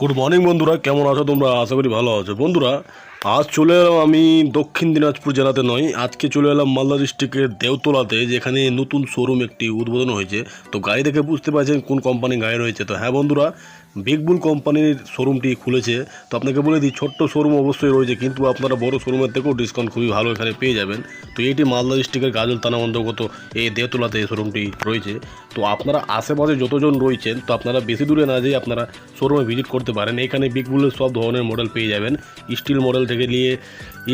Good morning বন্ধুরা। কেমন আছো তোমরা? আশা করি ভালো আছো। বন্ধুরা, আজ চলে এলাম আমি দক্ষিণ দিনাজপুর জেলাতে নয়, আজকে চলে এলাম মালদা ডিস্ট্রিক্টের দেওতলাতে যেখানে নতুন শোরুম একটি উদ্বোধন হয়েছে। তো গাড়ি দেখে বুঝতে পারছেন কোন কোম্পানি গাড়ি রয়েছে। তো হ্যাঁ বন্ধুরা বিগবুল কোম্পানির শোরুমটি খুলেছে। তো আপনাকে বলে দিই, ছোট্ট শোরুম অবশ্যই রয়েছে, কিন্তু আপনারা বড় শোরুমের থেকেও ডিসকাউন্ট খুবই ভালো এখানে পেয়ে যাবেন। তো এটি মালদা ডিস্ট্রিক্টের গাজল থানা অন্তর্গত এই দেওতলাতে এই শোরুমটি রয়েছে। তো আপনারা আশেপাশে যতজন রয়েছেন, তো আপনারা বেশি দূরে না যেয়ে আপনারা শোরুমে ভিজিট করতে পারেন। এখানে বিগবুলের সব ধরনের মডেল পেয়ে যাবেন। স্টিল মডেল থেকে নিয়ে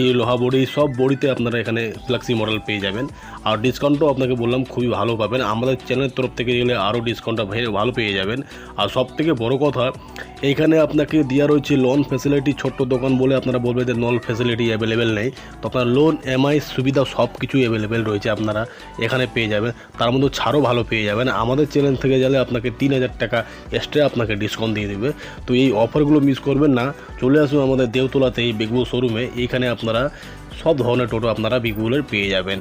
এই লোহা বড়ি, সব বড়িতে আপনারা এখানে ফ্লেক্সি মডেল পেয়ে যাবেন। আর ডিসকাউন্টও আপনাকে বললাম, খুবই ভালো পাবেন। আমাদের চ্যানেলের তরফ থেকে গেলে আরও ডিসকাউন্টটা ভালো পেয়ে যাবেন। আর সব থেকে বড় এইখানে আপনাকে দেওয়া রয়েছে লোন ফ্যাসিলিটি ছোট্ট দোকান বলে আপনারা বলবেন যে লোন ফ্যাসিলিটি অ্যাভেলেবেল নেই। তো আপনার লোন এমআই সুবিধা সব কিছুই অ্যাভেলেবেল রয়েছে আপনারা এখানে পেয়ে যাবেন। তার মধ্যে ছাড়ও ভালো পেয়ে যাবেন। আমাদের চ্যানেল থেকে গেলে আপনাকে তিন হাজার টাকা এক্সট্রা আপনাকে ডিসকাউন্ট দিয়ে দেবে। তো এই অফারগুলো মিস করবেন না। চলে আসুন আমাদের দেওতলাতে এই বিগবুল শোরুমে এইখানে আপনারা সব ধরনের টোটো আপনারা বিগবুলের পেয়ে যাবেন।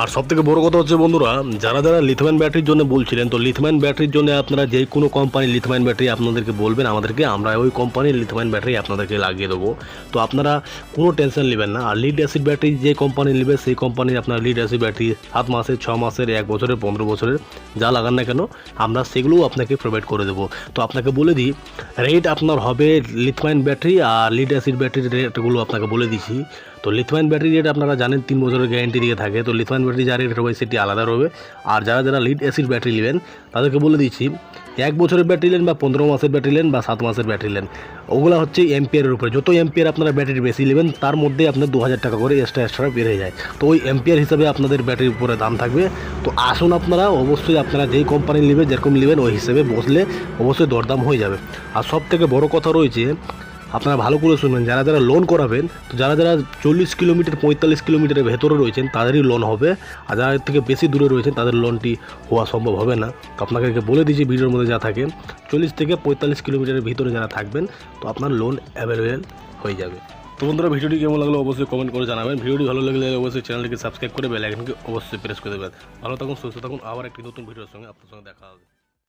আর সব থেকে বড় কথা হচ্ছে বন্ধুরা, যারা যারা লিথম্যান ব্যাটারির জন্য বলছিলেন, তো লিথম্যান ব্যাটারির জন্য আপনারা যে কোনো কোম্পানির লিথম্যান ব্যাটারি আপনাদেরকে বলবেন, আমাদেরকে আমরা ওই কোম্পানির লিথম্যান ব্যাটারি আপনাদেরকে লাগিয়ে দেবো। তো আপনারা কোনো টেনশন নেবেন না, আর লিড অ্যাসিড ব্যাটারি যে কোম্পানি নেবে, সেই কোম্পানির আপনার লিড অ্যাসিড ব্যাটারি সাত মাসের, ছ মাসের, এক বছরের, পনেরো বছরের, যা লাগান না কেন, আমরা সেগুলোও আপনাকে প্রোভাইড করে দেবো। তো আপনাকে বলে দিই রেট আপনার হবে লিথম্যান ব্যাটারি আর লিড অ্যাসিড ব্যাটারির রেটগুলো আপনাকে বলে দিচ্ছি তো লিথম্যান ব্যাটারি রেট আপনারা জানেন, তিন বছরের গ্যারেন্টি দিয়ে থাকে। তো লিথম্যান ব্যাটারি যা রেট হবে, সেটি আলাদা রবে। আর যারা যারা লিড অ্যাসিড ব্যাটারি নেবেন, তাদেরকে বলে দিচ্ছি, এক বছরের ব্যাটারি নেন বা পনেরো মাসের ব্যাটারি নেন বা সাত মাসের ব্যাটারি নেন ওগুলো হচ্ছে এম্পিয়ারের উপরে। যত এম্পিয়ার আপনারা ব্যাটারি বেশি নেবেন, তার মধ্যে আপনার দু হাজার টাকা করে এক্সট্রা এক্সট্রা বেড়ে যায়। তো ওই এম্পিয়ার হিসাবে আপনাদের ব্যাটারির উপরে দাম থাকবে। তো আসুন আপনারা, অবশ্যই আপনারা যেই কোম্পানি নেবেন যেরকম নেবেন, ওই হিসেবে বসলে অবশ্যই দরদাম হয়ে যাবে। আর সব থেকে বড় কথা রয়েছে আপনারা ভালো করে শুনবেন। যারা যারা লোন করাবেন, তো যারা যারা চল্লিশ কিলোমিটার, পঁয়তাল্লিশ কিলোমিটারের ভেতরে রয়েছেন, তাদেরই লোন হবে। আর যারা থেকে বেশি দূরে রয়েছেন, তাদের লোনটি হওয়া সম্ভব হবে না। তো আপনাকে বলে দিয়েছি ভিডিওর মধ্যে যা থাকে। চল্লিশ থেকে পঁয়তাল্লিশ কিলোমিটারের ভিতরে যারা থাকবেন, তো আপনার লোন অ্যাভেলেবেল হয়ে যাবে। তো বন্ধুরা, ভিডিওটি কেমন লাগল অবশ্যই কমেন্ট করে জানাবেন। ভিডিওটি ভালো লাগলে অবশ্যই চ্যানেলটিকে সাবস্ক্রাইব করে বেল আইকনকে অবশ্যই প্রেস করে দেবেন। ভালো থাকুন, সুস্থ থাকুন। আবার একটি নতুন ভিডিওর সঙ্গে আপনার সঙ্গে দেখা হবে।